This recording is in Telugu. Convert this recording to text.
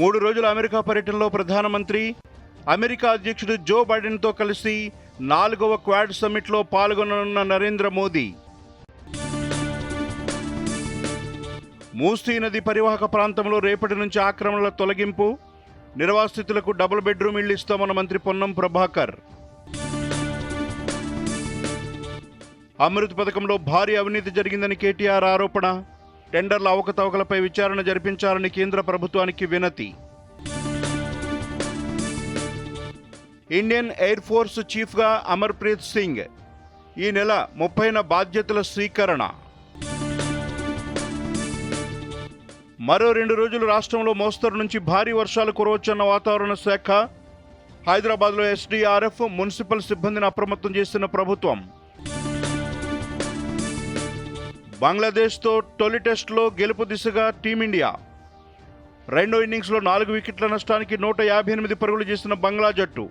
మూడు రోజుల అమెరికా పర్యటనలో ప్రధానమంత్రి అమెరికా అధ్యక్షుడు జో బైడెన్తో కలిసి నాలుగవ క్వాడ్ సమ్మిట్లో పాల్గొననున్న నరేంద్ర మోదీ. మూసీ నది పరివాహక ప్రాంతంలో రేపటి నుంచి ఆక్రమణల తొలగింపు నిర్వాసితులకు డబుల్ బెడ్రూమ్ ఇళ్ళు ఇస్తామన్న మంత్రి పొన్నం ప్రభాకర్. అమృత్ పథకంలో భారీ అవినీతి జరిగిందని కేటీఆర్ ఆరోపణ టెండర్ల అవకతవకలపై విచారణ జరిపించాలని కేంద్ర ప్రభుత్వానికి వినతి. ఇండియన్ ఎయిర్ ఫోర్స్ చీఫ్గా అమర్ప్రీత్ సింగ్ ఈ నెల ముప్పైన బాధ్యతల స్వీకరణ. మరో రెండు రోజులు రాష్ట్రంలో మోస్తరు నుంచి భారీ వర్షాలు కురవచ్చన్న వాతావరణ శాఖ హైదరాబాద్లో ఎస్డీఆర్ఎఫ్ మున్సిపల్ సిబ్బందిని అప్రమత్తం చేసిన ప్రభుత్వం. బంగ్లాదేశ్తో తొలి టెస్టులో గెలుపు దిశగా టీమిండియా. రెండో ఇన్నింగ్స్లో నాలుగు వికెట్ల నష్టానికి నూట యాభై ఎనిమిది పరుగులు చేసిన బంగ్లా జట్టు